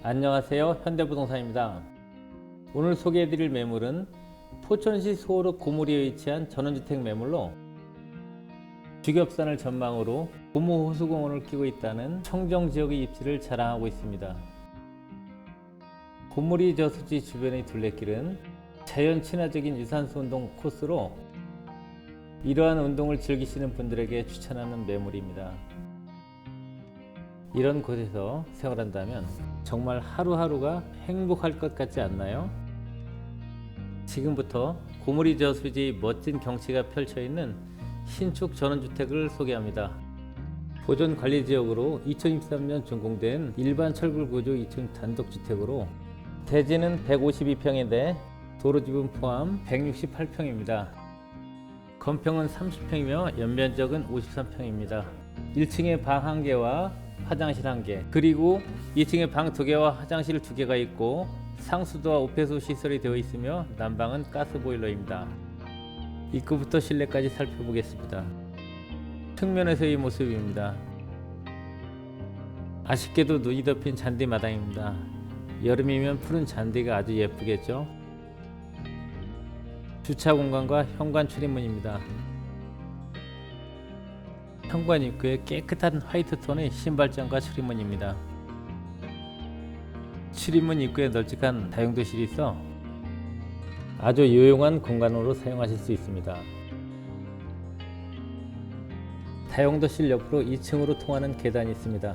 안녕하세요. 현대부동산입니다. 오늘 소개해드릴 매물은 포천시 소호로 고무리에 위치한 전원주택 매물로 주겹산을 전망으로 고무 호수공원을 끼고 있다는 청정 지역의 입지를 자랑하고 있습니다. 고무리 저수지 주변의 둘레길은 자연 친화적인 유산소 운동 코스로 이러한 운동을 즐기시는 분들에게 추천하는 매물입니다. 이런 곳에서 생활한다면 정말 하루하루가 행복할 것 같지 않나요? 지금부터 고무리 저수지 멋진 경치가 펼쳐 있는 신축 전원주택을 소개합니다. 보존 관리 지역으로 2023년 준공된 일반 철골 구조 2층 단독주택으로 대지는 152평인데 도로 지분 포함 168평입니다. 건평은 30평이며 연면적은 53평입니다. 1층에 방 1개와 화장실 1개, 그리고 2층에 방 2개와 화장실 2개가 있고 상수도와 오폐수 시설이 되어 있으며 난방은 가스 보일러입니다. 입구부터 실내까지 살펴보겠습니다. 측면에서의 모습입니다. 아쉽게도 눈이 덮인 잔디 마당입니다. 여름이면 푸른 잔디가 아주 예쁘겠죠? 주차 공간과 현관 출입문입니다. 현관 입구에 깨끗한 화이트 톤의 신발장과 출입문입니다. 출입문 입구에 널찍한 다용도실이 있어 아주 유용한 공간으로 사용하실 수 있습니다. 다용도실 옆으로 2층으로 통하는 계단이 있습니다.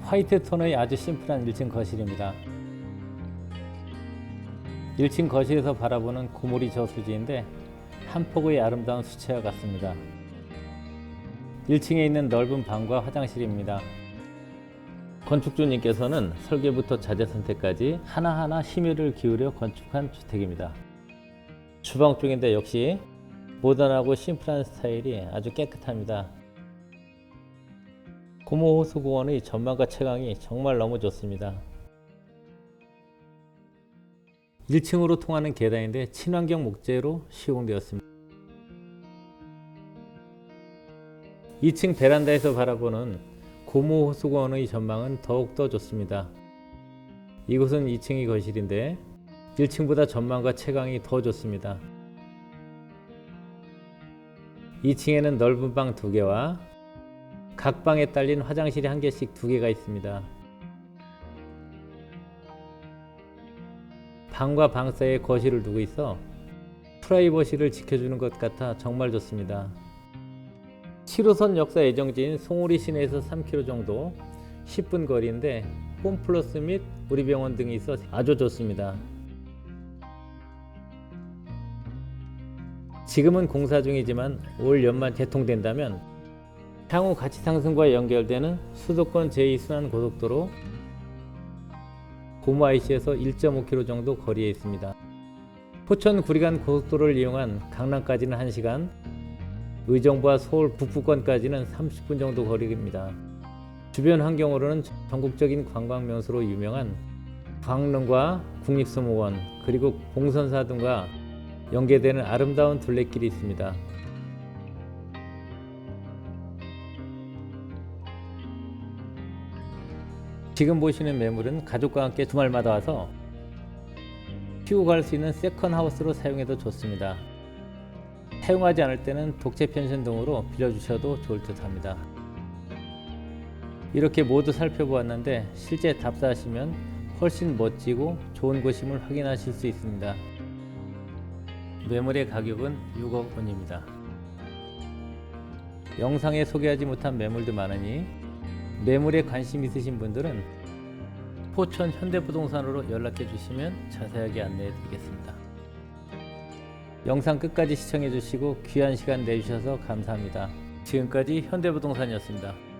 화이트 톤의 아주 심플한 1층 거실입니다. 1층 거실에서 바라보는 고무리 저수지인데 한 폭의 아름다운 수채화 같습니다. 1층에 있는 넓은 방과 화장실입니다. 건축주님께서는 설계부터 자재 선택까지 하나하나 심혈을 기울여 건축한 주택입니다. 주방 쪽인데 역시 모던하고 심플한 스타일이 아주 깨끗합니다. 고모 호수공원의 전망과 채광이 정말 너무 좋습니다. 1층으로 통하는 계단인데 친환경 목재로 시공되었습니다. 2층 베란다에서 바라보는 고모 호수공원의 전망은 더욱더 좋습니다. 이곳은 2층이 거실인데 1층보다 전망과 채광이 더 좋습니다. 2층에는 넓은 방 2개와 각 방에 딸린 화장실이 한 개씩 2개가 있습니다. 방과 방 사이에 거실을 두고 있어 프라이버시를 지켜주는 것 같아 정말 좋습니다. 7호선 역사 예정지인 송오리 시내에서 3km 정도 10분 거리인데 홈플러스 및 우리 병원 등이 있어 아주 좋습니다. 지금은 공사 중이지만 올 연말 개통된다면 향후 가치 상승과 연결되는 수도권 제2순환 고속도로 고모 IC에서 1.5km 정도 거리에 있습니다. 포천 구리간 고속도로를 이용한 강남까지는 1시간, 의정부와 서울 북부권까지는 30분 정도 거리입니다. 주변 환경으로는 전국적인 관광 명소로 유명한 광릉과 국립수목원 그리고 봉선사 등과 연계되는 아름다운 둘레길이 있습니다. 지금 보시는 매물은 가족과 함께 주말마다 와서 피고 갈 수 있는 세컨 하우스로 사용해도 좋습니다. 사용하지 않을 때는 독채 펜션 등으로 빌려주셔도 좋을 듯 합니다. 이렇게 모두 살펴보았는데 실제 답사하시면 훨씬 멋지고 좋은 곳임을 확인하실 수 있습니다. 매물의 가격은 6억 원입니다. 영상에 소개하지 못한 매물도 많으니 매물에 관심 있으신 분들은 포천 현대부동산으로 연락해 주시면 자세하게 안내해 드리겠습니다. 영상 끝까지 시청해 주시고 귀한 시간 내주셔서 감사합니다. 지금까지 현대부동산이었습니다.